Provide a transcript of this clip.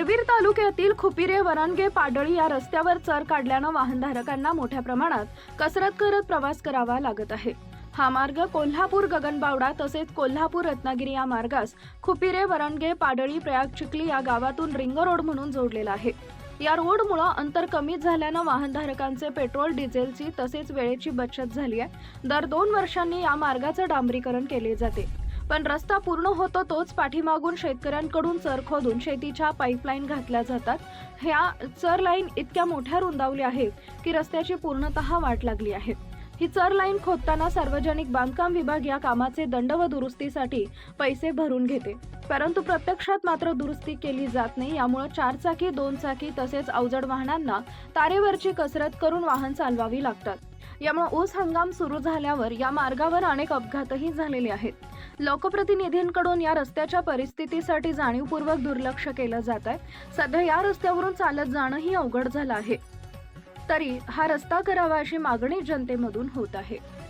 तालुक्यातील खुपिरे वरणगे पाडळी या रस्त्यावर चर काढल्यानं वाहनधारकांना मोठ्या प्रमाणात कसरत करत प्रवास करावा लागत आहे. हा मार्ग कोल्हापूर गगनबावडा तसेच कोल्हापूर रत्नागिरी या मार्गास खुपिरे वरणगे पाडळी प्रयाग चिखली या गावातून रिंग रोड म्हणून जोडलेला आहे. या रोडमुळं अंतर कमी झाल्यानं वाहनधारकांचे पेट्रोल डिझेलची तसेच वेळेची बचत झाली आहे. दर दोन वर्षांनी या मार्गाचं डांबरीकरण केले जाते. पण रस्ता पूर्ण होतो तोच पाठीमागून शेतकऱ्यांकडून चर खोदून शेतीच्या पाईपलाईन घातल्या जातात. ह्या चर लाईन इतक्या मोठ्या रुंदावल्या आहेत की रस्त्याची पूर्णतः वाट लागली आहे. ही चर लाईन खोदताना सार्वजनिक बांधकाम विभाग या कामाचे दंड व दुरुस्तीसाठी पैसे भरून घेते. परंतु प्रत्यक्षात मात्र दुरुस्ती केली जात नाही यामुळे चारचाकी दोनचाकी तसेच अवजड वाहनांना तारेवरची कसरत करून वाहन चालवावी लागतात. यामुळे ऊस हंगाम सुरू झाल्यावर या मार्गावर अनेक अपघातही झालेले आहेत. लोकप्रतिनिधींकडून या रस्त्याच्या परिस्थितीसाठी जाणीवपूर्वक दुर्लक्ष केलं जात आहे. सध्या या रस्त्यावरून चालत जाणंही अवघड झालं आहे. तरी हा रस्ता करावा अशी मागणी जनतेमधून होत आहे.